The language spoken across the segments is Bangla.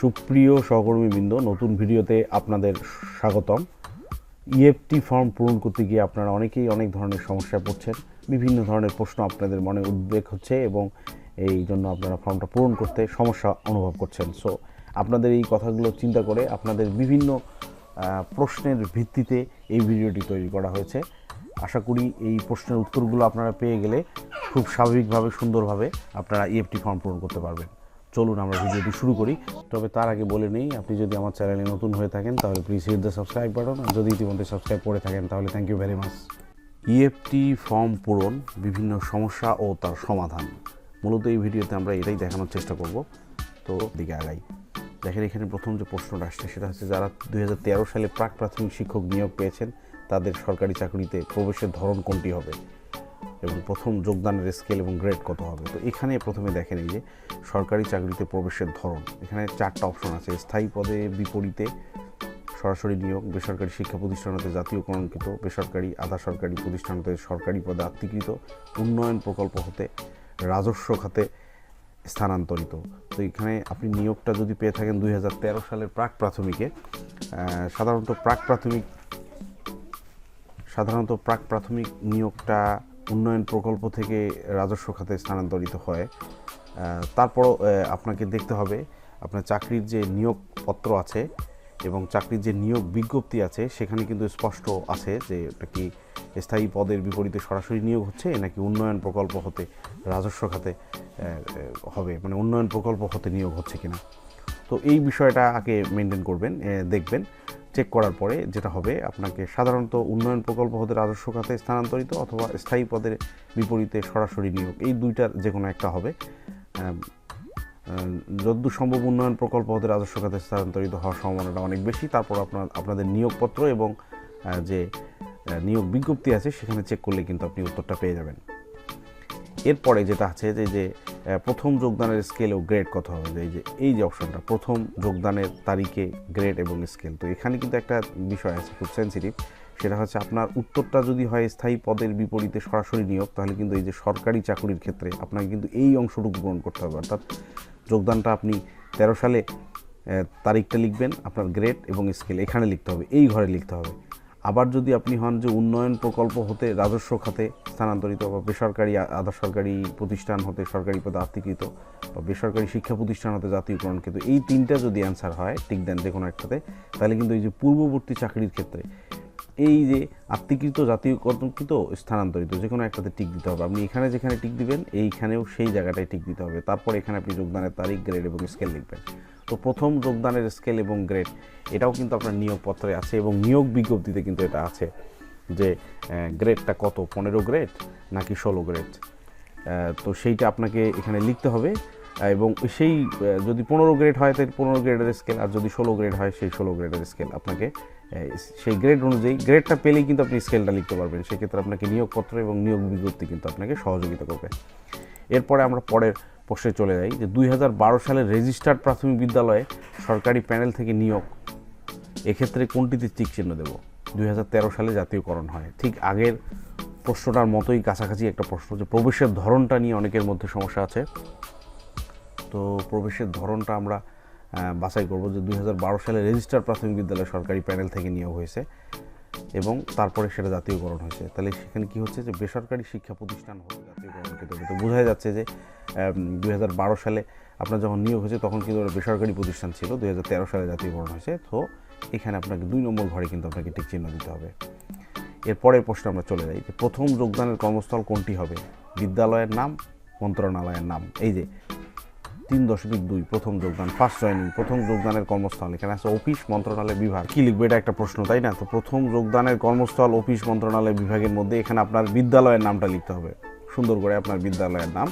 সুপ্রিয় সহকর্মীবৃন্দ, নতুন ভিডিওতে আপনাদের স্বাগতম। ইএফটি ফর্ম পূরণ করতে গিয়ে আপনারা অনেকেই অনেক ধরনের সমস্যায় পড়ছেন, বিভিন্ন ধরনের প্রশ্ন আপনাদের মনে উদ্বেগ হচ্ছে এবং এই জন্য আপনারা ফর্মটা পূরণ করতে সমস্যা অনুভব করছেন। সো আপনাদের এই কথাগুলো চিন্তা করে আপনাদের বিভিন্ন প্রশ্নের ভিত্তিতে এই ভিডিওটি তৈরি করা হয়েছে। আশা করি এই প্রশ্নের উত্তরগুলো আপনারা পেয়ে গেলে খুব স্বাভাবিকভাবে, সুন্দরভাবে আপনারা ইএফটি ফর্ম পূরণ করতে পারবেন। চলুন আমরা ভিডিওটি শুরু করি। তবে তার আগে বলে নেই, আপনি যদি আমার চ্যানেলে নতুন হয়ে থাকেন, তাহলে please hit the subscribe button আর যদি ইতিমধ্যে সাবস্ক্রাইব করে থাকেন, তাহলে thank you very much EFT form পূরণ, বিভিন্ন সমস্যা ও তার সমাধান। মূলত এই ভিডিওতে আমরা এটাই দেখানোর চেষ্টা করব। তো দিকে আগাই। দেখেন এখানে প্রথম যে প্রশ্নটা আসছে, সেটা হচ্ছে যারা দুই হাজার তেরো সালে প্রাক প্রাথমিক শিক্ষক নিয়োগ পেয়েছেন, তাদের সরকারি চাকরিতে প্রবেশের ধরন কোনটি হবে? এবং প্রথম যোগদানের স্কেল এবং গ্রেড কত হবে? তো এখানে প্রথমে দেখেন এই যে সরকারি চাকরিতে প্রবেশের ধরন। এখানে চারটা অপশন আছে, স্থায়ী পদে বিপরীতে সরাসরি নিয়োগ, বেসরকারি শিক্ষা প্রতিষ্ঠান হতে জাতীয়করণকৃত, বেসরকারি আধা সরকারি প্রতিষ্ঠান হতে সরকারি পদে আত্মীকৃত, উন্নয়ন প্রকল্প হতে রাজস্ব খাতে স্থানান্তরিত। তো এখানে আপনি নিয়োগটা যদি পেয়ে থাকেন দু হাজার তেরো সালের প্রাক প্রাথমিকে সাধারণত প্রাক প্রাথমিক, সাধারণত প্রাক প্রাথমিক নিয়োগটা উন্নয়ন প্রকল্প থেকে রাজস্ব খাতে স্থানান্তরিত হয়। তারপরও আপনাকে দেখতে হবে, আপনার চাকরির যে নিয়োগপত্র আছে এবং চাকরির যে নিয়োগ বিজ্ঞপ্তি আছে, সেখানে কিন্তু স্পষ্ট আছে যে ওটা কি স্থায়ী পদের বিপরীতে সরাসরি নিয়োগ হচ্ছে নাকি উন্নয়ন প্রকল্প হতে রাজস্ব খাতে হবে মানে উন্নয়ন প্রকল্প হতে নিয়োগ হচ্ছে কিনা। তো এই বিষয়টা আগে মেনটেন করবেন দেখবেন। চেক করার পরে যেটা হবে, আপনাকে সাধারণত উন্নয়ন প্রকল্প হতে রাজস্ব খাতে স্থানান্তরিত অথবা স্থায়ী পদের বিপরীতে সরাসরি নিয়োগ। এই দুইটার যে কোনো একটা হবে। যদ্দূর সম্ভব উন্নয়ন প্রকল্প হতে রাজস্ব খাতে স্থানান্তরিত হওয়ার সম্ভাবনাটা অনেক বেশি, তারপর আপনার, আপনাদের নিয়োগপত্র এবং যে নিয়োগ বিজ্ঞপ্তি আছে, সেখানে চেক করলে কিন্তু আপনি উত্তরটা পেয়ে যাবেন। এরপরে যেটা আছে, যে যে প্রথম যোগদানের স্কেল ও গ্রেড কত হবে? এই যে এই যে অপশনটা প্রথম যোগদানের তারিখে গ্রেড এবং স্কেল তো এখানে কিন্তু একটা বিষয় আছে, খুব সেন্সিটিভ সেটা হচ্ছে আপনার উত্তরটা যদি হয় স্থায়ী পদের বিপরীতে সরাসরি নিয়োগ, তাহলে কিন্তু এই যে সরকারি চাকরির ক্ষেত্রে আপনাকে কিন্তু এই অংশটুকু পূরণ করতে হবে। অর্থাৎ যোগদানটা আপনি তেরো সালে তারিখটা লিখবেন, আপনার গ্রেড এবং স্কেল এখানে লিখতে হবে, এই ঘরে লিখতে হবে। আবার যদি আপনি হন যে উন্নয়ন প্রকল্প হতে রাজস্ব খাতে স্থানান্তরিত বা বেসরকারি আধা সরকারি প্রতিষ্ঠান হতে সরকারি পদে আত্মীকৃত বা বেসরকারি শিক্ষা প্রতিষ্ঠান হতে জাতীয়করণকৃত এই তিনটা যদি অ্যান্সার হয় টিক দেন যে কোনো একটাতে, তাহলে কিন্তু এই যে পূর্ববর্তী চাকরির ক্ষেত্রে এই যে আত্মীকৃত জাতীয়করণকৃত স্থানান্তরিত, যে কোনো একটাতে টিক দিতে হবে। আপনি এখানে যেখানে টিক দিবেন, এইখানেও সেই জায়গাটায় টিক দিতে হবে। তারপর এখানে আপনি যোগদানের তারিখ গ্রেড এবং স্কেল লিখবেন। তো প্রথম যোগদানের স্কেল এবং গ্রেড এটাও কিন্তু আপনার নিয়োগপত্রে আছে এবং নিয়োগ বিজ্ঞপ্তিতে কিন্তু এটা আছে যে গ্রেডটা কত? পনেরো গ্রেড নাকি ষোলো গ্রেড তো সেইটা আপনাকে এখানে লিখতে হবে। এবং সেই যদি পনেরো গ্রেড হয়, তাহলে পনেরো গ্রেডের স্কেল আর যদি ষোলো গ্রেড হয়, সেই ষোলো গ্রেডের স্কেল আপনাকে সেই গ্রেড অনুযায়ী গ্রেডটা পেলেই কিন্তু আপনি স্কেলটা লিখতে পারবেন। সেক্ষেত্রে আপনাকে নিয়োগপত্র এবং নিয়োগ বিজ্ঞপ্তি কিন্তু আপনাকে সহযোগিতা করবে। এরপরে আমরা পরের প্রশ্নে চলে যাই যে দুই সালের রেজিস্টার্ড প্রাথমিক বিদ্যালয়ে সরকারি প্যানেল থেকে নিয়োগ। এক্ষেত্রে কোনটিতে টিক চিহ্ন দেব? দুই হাজার তেরো সালে জাতীয়করণ হয়। ঠিক আগের প্রশ্নটার মতোই কাছাকাছি একটা প্রশ্ন যে প্রবেশের ধরনটা নিয়ে অনেকের মধ্যে সমস্যা আছে। তো প্রবেশের ধরনটা আমরা বাছাই করব যে দুই হাজার বারো সালে রেজিস্টার প্রাথমিক বিদ্যালয় সরকারি প্যানেল থেকে নিয়োগ হয়েছে এবং তারপরে সেটা জাতীয়করণ হয়েছে। তাহলে সেখানে কি হচ্ছে যে বেসরকারি শিক্ষা প্রতিষ্ঠান হতে জাতীয়করণ করতে হবে তো বোঝা যাচ্ছে যে দু হাজার বারো সালে আপনার যখন নিয়োগ হয়েছে, তখন কিন্তু ওটা বেসরকারি প্রতিষ্ঠান ছিল, দুই হাজার তেরো সালে জাতীয়করণ হয়েছে। তো এখানে আপনাকে দুই নম্বর ঘরে কিন্তু আপনাকে টিক চিহ্ন দিতে হবে। এরপরের প্রশ্নে আমরা চলে যাই, যে প্রথম যোগদানের কর্মস্থল কোনটি হবে? বিদ্যালয়ের নাম, মন্ত্রণালয়ের নাম। এই যে, তিন দশমিক দুই, প্রথম যোগদান ফার্স্ট জয়েনিং প্রথম যোগদানের কর্মস্থল। এখানে আছে অফিস, মন্ত্রণালয়, বিভাগ। কি লিখবে এটা একটা প্রশ্ন, তাই না? তো প্রথম যোগদানের কর্মস্থল, অফিস, মন্ত্রণালয়, বিভাগের মধ্যে এখানে আপনার বিদ্যালয়ের নামটা লিখতে হবে। সুন্দর করে আপনার বিদ্যালয়ের নাম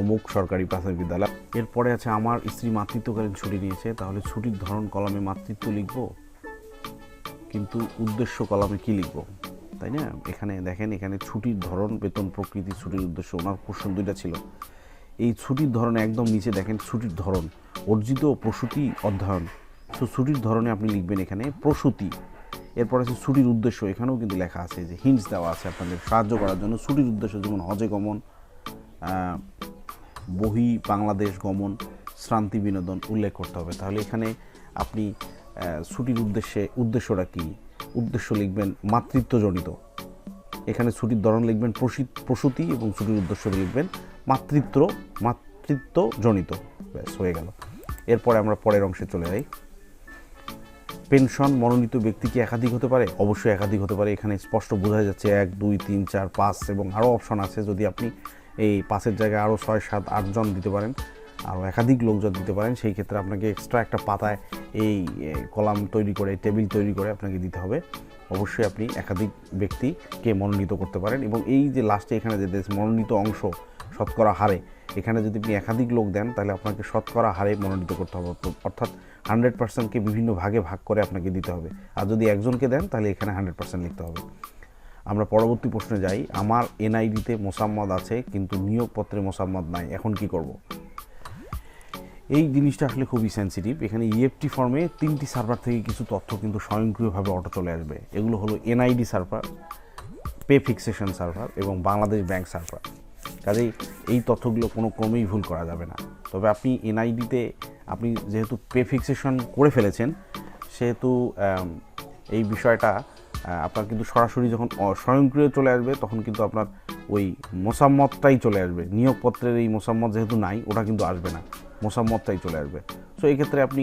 অমুক সরকারি প্রাথমিক বিদ্যালয়। এরপরে আছে, আমার স্ত্রী মাতৃত্বকালীন ছুটি নিয়েছে, তাহলে ছুটির ধরন কলমে মাতৃত্ব লিখব, কিন্তু উদ্দেশ্য কলমে কি লিখব? তাই না? এখানে দেখেন, এখানে ছুটির ধরন, বেতন, প্রকৃতি, ছুটির উদ্দেশ্য, ওনার কোশ্চেন দুইটা ছিল। এই ছুটির ধরন একদম নিচে দেখেন, ছুটির ধরন, অর্জিত প্রসূতি অধ্যয়ন। তো ছুটির ধরনে আপনি লিখবেন এখানে প্রসূতি। এরপর আছে ছুটির উদ্দেশ্য, এখানেও কিন্তু লেখা আছে যে হিন্টস দেওয়া আছে আপনাদের সাহায্য করার জন্য। ছুটির উদ্দেশ্য যেমন হজে গমন বহি বাংলাদেশ গমন, শ্রান্তি বিনোদন উল্লেখ করতে হবে। তাহলে এখানে আপনি ছুটির উদ্দেশ্যে, উদ্দেশ্যটা কি? উদ্দেশ্য লিখবেন মাতৃত্বজনিত। এখানে ছুটির ধরন লিখবেন প্রসি- প্রসূতি এবং ছুটির উদ্দেশ্য লিখবেন মাতৃত্ব, মাতৃত্বজনিত। ব্যাস, হয়ে গেল। এরপরে আমরা পরের অংশে চলে যাই। পেনশন মনোনীত ব্যক্তি কি একাধিক হতে পারে? অবশ্যই একাধিক হতে পারে। এখানে স্পষ্ট বোঝা যাচ্ছে এক, দুই, তিন, চার, পাঁচ এবং আরও অপশন আছে যদি আপনি এই পাঁচের জায়গায় আরও ছয়, সাত আটজন দিতে পারেন আরও একাধিক লোকজন দিতে পারেন, সেই ক্ষেত্রে আপনাকে এক্সট্রা একটা পাতায় এই কলাম তৈরি করে, টেবিল তৈরি করে আপনাকে দিতে হবে। অবশ্যই আপনি একাধিক ব্যক্তিকে মনোনীত করতে পারেন এবং এই যে লাস্টে এখানে যে মনোনীত অংশ শতকরা হারে। এখানে যদি আপনি একাধিক লোক দেন, তাহলে আপনাকে শতকরা হারে মনোনীত করতে হবে। অর্থাৎ হান্ড্রেড পার্সেন্টকে বিভিন্ন ভাগে ভাগ করে আপনাকে দিতে হবে। আর যদি একজনকে দেন, তাহলে এখানে হান্ড্রেড পার্সেন্ট লিখতে হবে। আমরা পরবর্তী প্রশ্নে যাই। আমার এনআইডিতে মোসাম্মদ আছে, কিন্তু নিয়োগপত্রে মোসাম্মদ নাই। এখন কি করব? এই জিনিসটা আসলে খুবই সেন্সিটিভ এখানে ইএফটি ফর্মে তিনটি সার্ভার থেকে কিছু তথ্য কিন্তু স্বয়ংক্রিয়ভাবে অটো চলে আসবে। এগুলো হলো NID server pay fixation server এবং বাংলাদেশ ব্যাংক সার্ভার কাজেই এই তথ্যগুলো কোনো ক্রমেই ভুল করা যাবে না। তবে আপনি এনআইডিতে আপনি যেহেতু পে ফিক্সেশন করে ফেলেছেন, সেহেতু এই বিষয়টা আপনার কিন্তু সরাসরি যখন স্বয়ংক্রিয় চলে আসবে, তখন কিন্তু আপনার ওই মোসাম্মতটাই চলে আসবে। নিয়োগপত্রের এই মোসাম্মত যেহেতু নাই, ওটা কিন্তু আসবে না। মোসাম্মতটাই চলে আসবে। সো এই ক্ষেত্রে আপনি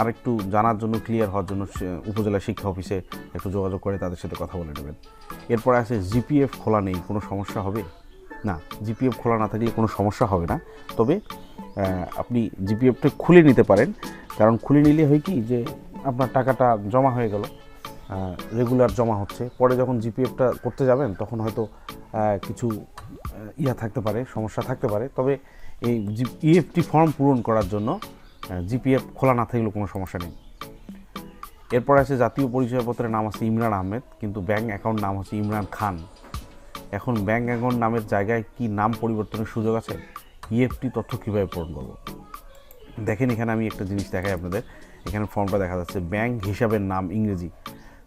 আরেকটু জানার জন্য ক্লিয়ার হওয়ার জন্য উপজেলা শিক্ষা অফিসে একটু যোগাযোগ করে তাদের সাথে কথা বলে নেবেন। এরপরে আছে জিপিএফ খোলা নেই, কোনো সমস্যা হবে? না জিপিএফ খোলা না থাকলে কোনো সমস্যা হবে না। তবে আপনি জিপিএফটা খুলে নিতে পারেন। কারণ খুলে নিলে হয় কি যে, আপনার টাকাটা জমা হয়ে গেল রেগুলার জমা হচ্ছে। পরে যখন জিপিএফটা করতে যাবেন, তখন হয়তো কিছু ইয়া থাকতে পারে, সমস্যা থাকতে পারে। তবে এই ইএফটি ফর্ম পূরণ করার জন্য জিপিএফ খোলা না থাকলেও কোনো সমস্যা নেই। এরপর আছে জাতীয় পরিচয়পত্রের নাম আছে ইমরান আহমেদ, কিন্তু ব্যাংক অ্যাকাউন্ট নাম হচ্ছে ইমরান খান। এখন ব্যাঙ্ক অ্যাকাউন্ট নামের জায়গায় কি নাম পরিবর্তনের সুযোগ আছে? ইএফটি তথ্য কীভাবে পূরণ করব? দেখেন এখানে আমি একটা জিনিস দেখাই আপনাদের। এখানে ফর্মটা দেখা যাচ্ছে ব্যাংক হিসাবের নাম ইংরেজি।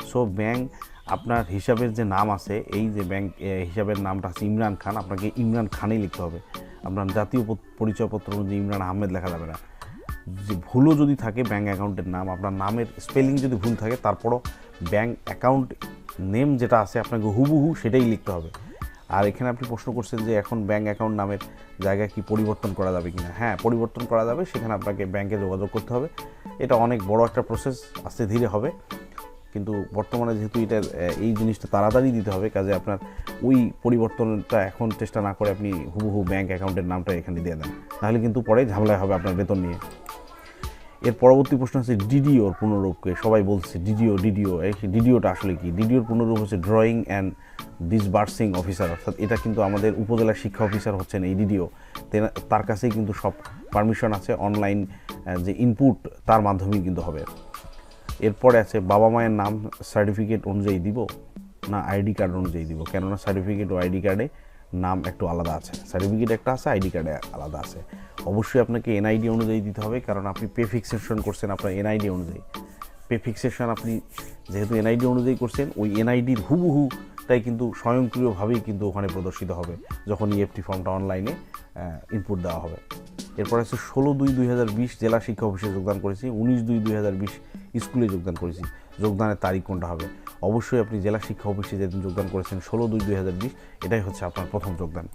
সো ব্যাংক আপনার হিসাবের যে নাম আছে এই যে ব্যাংক এ, হিসাবের নামটা আছে ইমরান খান আপনাকে ইমরান খানই লিখতে হবে। আপনার জাতীয় পরিচয়পত্র অনুযায়ী ইমরান আহমেদ লেখা যাবে না। যে ভুলও যদি থাকে ব্যাঙ্ক অ্যাকাউন্টের নাম আপনার নামের স্পেলিং যদি ভুল থাকে তারপরও ব্যাঙ্ক অ্যাকাউন্ট নেম যেটা আছে আপনাকে হুবহু সেটাই লিখতে হবে। আর এখানে আপনি প্রশ্ন করছেন যে এখন ব্যাঙ্ক অ্যাকাউন্ট নামের জায়গায় কি পরিবর্তন করা যাবে কিনা? হ্যাঁ পরিবর্তন করা যাবে। সেখানে আপনাকে ব্যাংকে যোগাযোগ করতে হবে। এটা অনেক বড় একটা প্রসেস আস্তে ধীরে হবে। কিন্তু বর্তমানে যেহেতু এটা এই জিনিসটা তাড়াতাড়ি দিতে হবে, কাজে আপনার ওই পরিবর্তনটা এখন চেষ্টা না করে আপনি হুবহু ব্যাঙ্ক অ্যাকাউন্টের নামটা এখানে দিয়ে দেন। তাহলে কিন্তু পরে ঝামেলা হবে আপনার বেতন নিয়ে। এর পরবর্তী প্রশ্ন হচ্ছে ডিডিওর পুনরূপকে। সবাই বলছে, ডিডিও ডিডিও, এই ডিডিওটা আসলে কি? ডিডিওর পুনরূপ হচ্ছে ড্রয়িং অ্যান্ড ডিসবার্সিং অফিসার অর্থাৎ এটা কিন্তু আমাদের উপজেলা শিক্ষা অফিসার হচ্ছেন এই ডিডিও। তার কাছেই কিন্তু সব পারমিশন আছে অনলাইন যে ইনপুট তার মাধ্যমেই কিন্তু হবে। এরপরে আছে, বাবা মায়ের নাম সার্টিফিকেট অনুযায়ী দিব না আইডি কার্ড অনুযায়ী দিব? কেননা সার্টিফিকেট ও আইডি কার্ডে নাম একটু আলাদা আছে। সার্টিফিকেট একটা আছে, আইডি কার্ডে আলাদা আছে। অবশ্যই আপনাকে এনআইডি অনুযায়ী দিতে হবে, কারণ আপনি পে ফিক্সেশন করছেন আপনার এনআইডি অনুযায়ী। পে ফিক্সেশন আপনি যেহেতু এনআইডি অনুযায়ী করছেন, ওই এনআইডির হুবহু তাই কিন্তু স্বয়ংক্রিয়ভাবেই কিন্তু ওখানে প্রদর্শিত হবে, যখন ইএফটি ফর্মটা অনলাইনে ইনপুট দেওয়া হবে। এরপর আছে ষোলো দুই দুই হাজার বিশ জেলা শিক্ষা অফিসে যোগদান করেছি, উনিশ দুই দুই হাজার বিশ স্কুলে যোগদান করেছি। যোগদানের তারিখ কোনটা হবে? অবশ্যই আপনি জেলা শিক্ষা অফিসে যেদিন যোগদান করেছেন ষোলো দুই দুই হাজার বিশ, এটাই হচ্ছে আপনার প্রথম যোগদান।